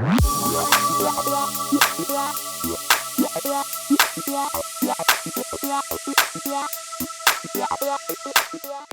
Yeah.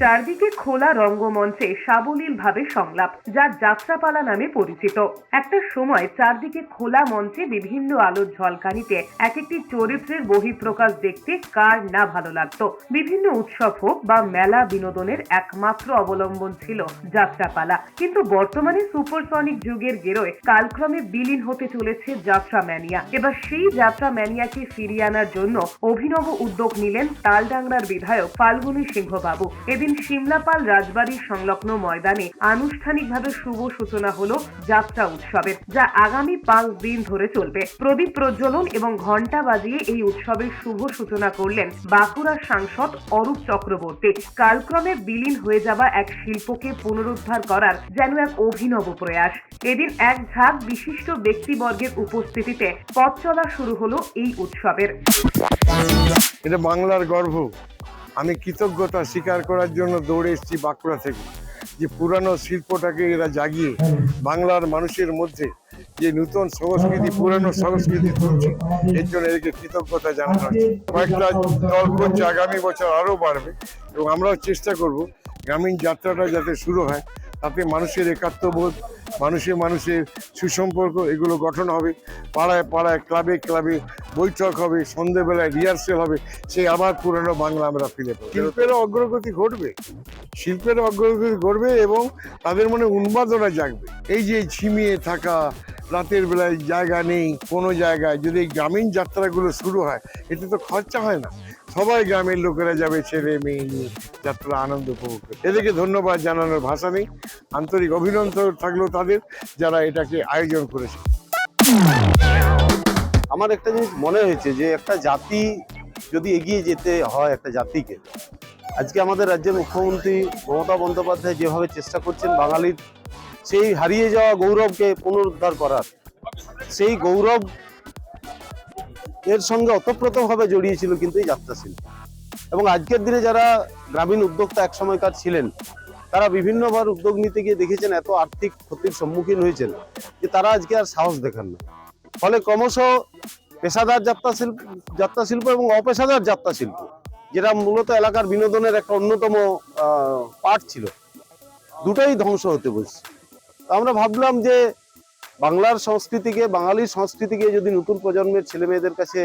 চারদিকে খোলা রঙ্গমঞ্চে সাবলীলভাবে সংলাপ, যা যাত্রাপালা নামে পরিচিত। একটা সময় চারদিকে খোলা মঞ্চে বিভিন্ন আলোর ঝলকানিতে এক একটি চরিত্রের বহিঃপ্রকাশ দেখতে কার না ভালো লাগতো। বিভিন্ন উৎসব হোক বা মেলা বিনোদনের একমাত্র অবলম্বন ছিল যাত্রাপালা। কিন্তু বর্তমানে সুপারসনিক যুগের গেরোয় কালক্রমে বিলীন হতে চলেছে যাত্রা ম্যানিয়া। এবার সেই যাত্রা ম্যানিয়াকে ফিরিয়ে আনার জন্য অভিনব উদ্যোগ নিলেন তালডাংরার বিধায়ক ফাল্গুনী সিংহবাবু। এদিন সিমলাপাল রাজবাড়ির সংলগ্ন ময়দানে আনুষ্ঠানিকভাবে শুভ সূচনা হল যাত্রা উৎসবের যা আগামী পাঁচ দিন ধরে চলবে। প্রদীপ প্রজ্বলন এবং ঘণ্টা বাজিয়ে এই উৎসবের শুভ সূচনা করলেন বাঁকুড়ার সাংসদ অরূপ চক্রবর্তী। কালক্রমে বিলীন হয়ে যাওয়া এক শিল্পকে পুনরুদ্ধার করার যেন এক অভিনব প্রয়াস। এদিন এক ঝাঁক বিশিষ্ট ব্যক্তিবর্গের উপস্থিতিতে পথ চলা শুরু হলো এই উৎসবের। এটা বাংলার গর্ব। আমি কৃতজ্ঞতা স্বীকার করার জন্য দৌড়ে এসেছি বাঁকুড়া থেকে, যে পুরানো শিল্পটাকে এরা জাগিয়ে বাংলার মানুষের মধ্যে যে নূতন সংস্কৃতি, পুরানো সংস্কৃতি তুলছে, এর জন্য এদেরকে কৃতজ্ঞতা জানানো হচ্ছে। কয়েকটা দল করছে, আগামী বছর আরও বাড়বে এবং আমরাও চেষ্টা করব গ্রামীণ যাত্রাটা যাতে শুরু হয়, তাতে মানুষের একাত্মবোধ মানুষের মানুষের সুসম্পর্ক, এগুলো গঠন হবে। পাড়ায় পাড়ায়, ক্লাবে ক্লাবে বৈঠক হবে, সন্ধেবেলায় রিহার্সেল হবে, সেই আবার পুরনো বাংলা আমরা ফিরে পাবো। শিল্পেরও অগ্রগতি ঘটবে। শিল্পের অগ্রগতি ঘটবে এবং তাদের মনে উন্মাদনা জাগবে। এই যে ঝিমিয়ে থাকা, রাতের বেলায় জায়গা নেই, কোনো জায়গায়, যদি এই গ্রামীণ যাত্রাগুলো শুরু হয়, এতে তো খরচা হয় না। সবাই গ্রামের লোকেরা যাবে ছেলে মেয়ে নিয়ে যাত্রা, আনন্দ উপভোগ করবে এদেরকে ধন্যবাদ জানানোর ভাষা নেই। আন্তরিক অভিনন্দন থাকল তাদের যারা এটাকে আয়োজন করেছে। আমার একটা জিনিস মনে হয়েছে যে একটা জাতি যদি এগিয়ে যেতে হয় একটা জাতিকে, আজকে আমাদের রাজ্যের মুখ্যমন্ত্রী মমতা বন্দ্যোপাধ্যায় যেভাবে চেষ্টা করছেন বাঙালির, সেই হারিয়ে যাওয়া গৌরবকে পুনরুদ্ধার করার, সেই গৌরব এর সঙ্গে অতপ্রতভাবে জড়িয়েছিল কিন্তু এই যাত্রা শিল্প। এবং আজকের দিনে যারা গ্রামীণ উদ্যোক্তা এক সময়কার ছিলেন, তারা বিভিন্নবার উদ্যোগ নিতে গিয়ে দেখেছেন এত আর্থিক ক্ষতির সম্মুখীন হয়েছেন যে তারা আজকে আর সাহস দেখান না। ফলে ক্রমশ পেশাদার যাত্রা শিল্প যাত্রা শিল্প এবং অপেশাদার যাত্রা শিল্প, যেটা মূলত এলাকার বিনোদনের একটা অন্যতম পার্ট ছিল, দুটোই ধ্বংস হতে বসছে আমরা ভাবলাম যে বাংলার সংস্কৃতিকে, বাঙালির সংস্কৃতিকে যদি নতুন প্রজন্মের ছেলে মেয়েদের কাছে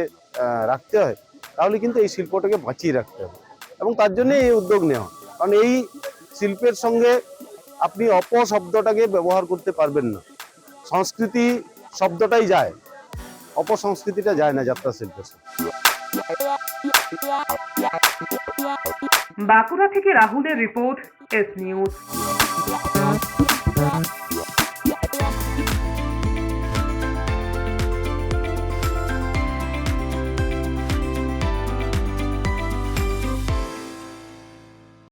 রাখতে হয়, তাহলে কিন্তু এই শিল্পটাকে বাঁচিয়ে রাখতে হবে। এবং তার জন্য এই উদ্যোগ নেওয়া কারণ এই শিল্পের সঙ্গে আপনি অপশব্দটাকে ব্যবহার করতে পারবেন না। সংস্কৃতি শব্দটাই যায়। অপসংস্কৃতিটা যায় না যাত্রা শিল্পের বাঁকুড়া থেকে রাহুলের রিপোর্ট এস নিউজ